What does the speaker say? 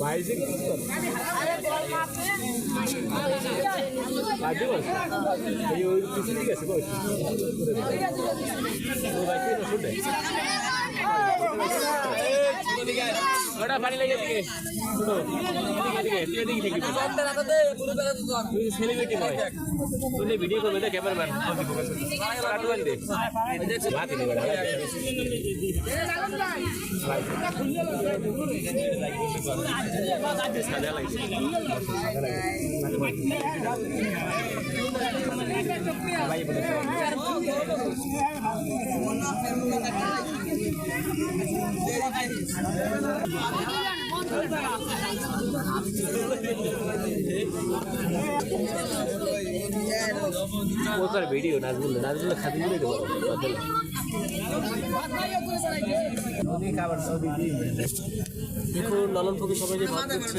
বাইশে এই ওই পিছনে ঠিক আছে ওটা পানি লেগে দিকে ভিডিও করবে তো ক্যামেরাম্যান লাগছে ওকার ভিডিও নাজমুল নাজমুল খাদি দিলে দেবো। দেখুন লালন ফকির সবাই যে ভাত দিচ্ছে